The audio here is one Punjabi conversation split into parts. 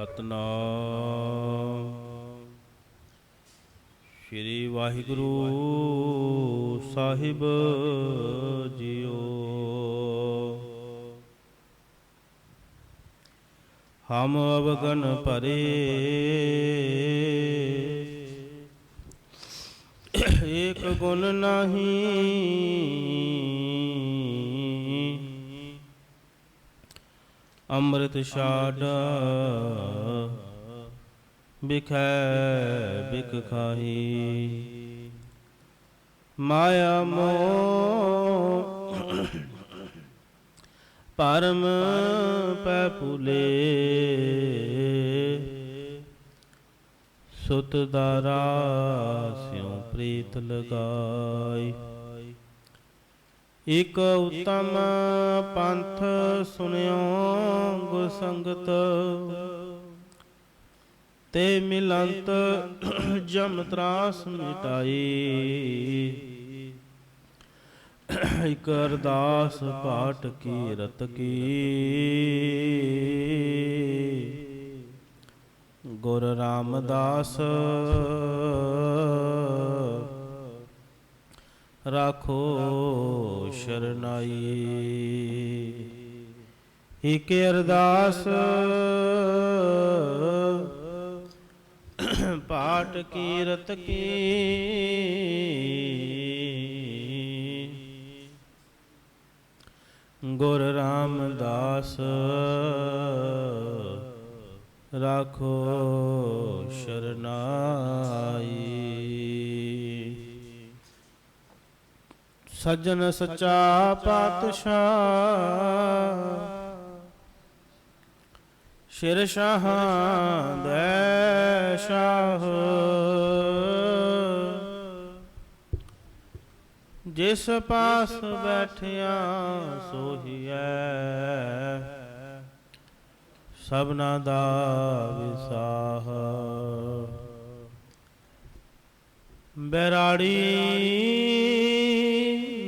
ਸਤਨਾਮ। ਸ੍ਰੀ ਵਾਹਿਗੁਰੂ ਸਾਹਿਬ ਜੀਓ। ਹਮ ਅਵਗਨ ਭਰੇ। ਏਕ ਗੁਣ ਨਹੀਂ। ਅੰਮ੍ਰਿਤ ਛਾਡ। ਬਿਖੈ ਬਿਕ ਖਾਹੀ। ਮਾਇਆ ਮੋਹ ਪਰਮ ਪੈ ਭੁਲੇ। ਸੁਤ ਦਾਰਾ ਸਿਉ ਪ੍ਰੀਤ ਲਗਾਈ। ਇਕ ਉਤਮ ਪੰਥ ਸੁਨਿਓ ਗੁਰ ਸੰਗਤ। ਤੇ ਮਿਲੰਤ ਜਮ ਤਰਾਸ ਮਿਟਾਈ। ਇਕ ਅਰਦਾਸ ਪਾਠ ਕੀ ਰਤ ਕੀ। ਗੁਰ ਰਾਮਦਾਸ, ਰਾਖੋ ਸ਼ਰਨਾਈ ਇਕ ਅਰਦਾਸ ਪਾਠ ਕੀਰਤ ਕੀ। ਗੁਰ ਰਾਮਦਾਸ ਰਾਖੋ ਸ਼ਰਨਾਈ। ਸੱਜਣ ਸੱਚਾ ਪਾਤਸ਼ਾਹ। ਸ਼ਿਰ ਸ਼ਾਹ ਦੇ ਸ਼ਾਹ। ਜਿਸ ਪਾਸ ਬੈਠਿਆ ਸੋਹੀਐ ਸਭਨਾ ਦਾ ਵਿਸਾਹ। ਬੈਰਾੜੀ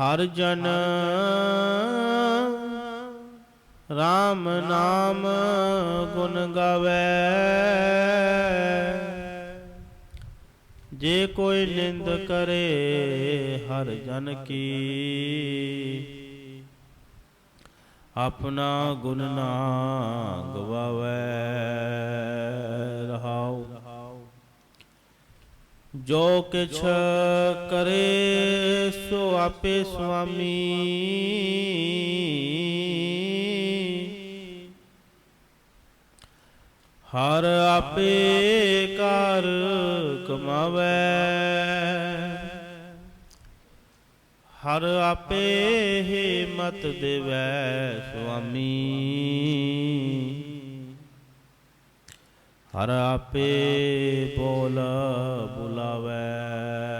ਹਰ ਜਨ RAM ਨਾਮ ਗੁਣ ਗਾਵੇ। ਜੇ ਕੋਈ ਨਿੰਦ ਕਰੇ, ਹਰ ਜਨ ਕੀ। ਆਪਣਾ ਗੁਣ ਨਾ ਗਵਾਵੇ। ਰਹਾਉ ਜੋ ਕਿਛ ਕਰੇ ਸੋ ਆਪੇ ਸੁਆਮੀ। ਹਰ ਆਪੇ ਕਰ ਕਮਾਵੇ। ਹਰ ਆਪੇ ਹੀ ਮਤ ਦੇਵੈ ਸੁਆਮੀ। ਹਰ ਆਪੇ ਬੋਲ ਬੁਲਾਵੇ।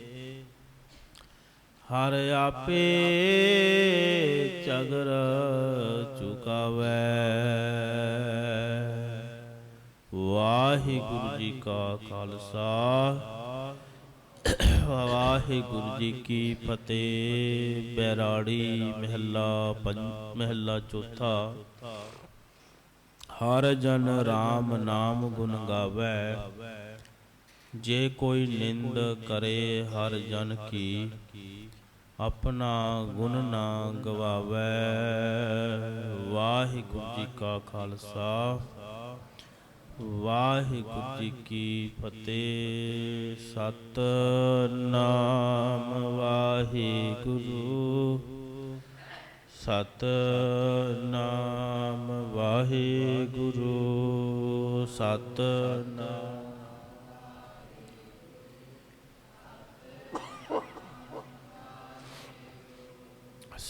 ਹਰ ਆਪੇ ਝਗਰ ਚੁਕਾਵੇ। ਵਾਹਿਗੁਰੂ ਜੀ ਕਾ ਖਾਲਸਾ। ਵਾਹਿਗੁਰੂ ਜੀ ਕੀ ਫਤਿਹ। ਬੈਰਾੜੀ ਮਹਿਲਾ ਪੰਜ, ਮਹਿਲਾ ਚੌਥਾ। ਹਰ ਜਨ RAM ਨਾਮ ਗੁਣ ਗਾਵੇ। ਜੇ ਕੋਈ ਨਿੰਦ ਕਰੇ ਹਰ ਜਨ ਕੀ। ਆਪਣਾ ਗੁਣ ਨਾ ਗਵਾਵੇ। ਵਾਹਿਗੁਰੂ ਜੀ ਕਾ ਖਾਲਸਾ। ਵਾਹਿਗੁਰੂ ਜੀ ਕੀ ਫਤਿਹ। ਸਤ ਨਾਮ ਵਾਹਿਗੁਰੂ। ਸਤ ਨਾਮ ਵਾਹਿਗੁਰੂ। ਸਤ ਨਾਮ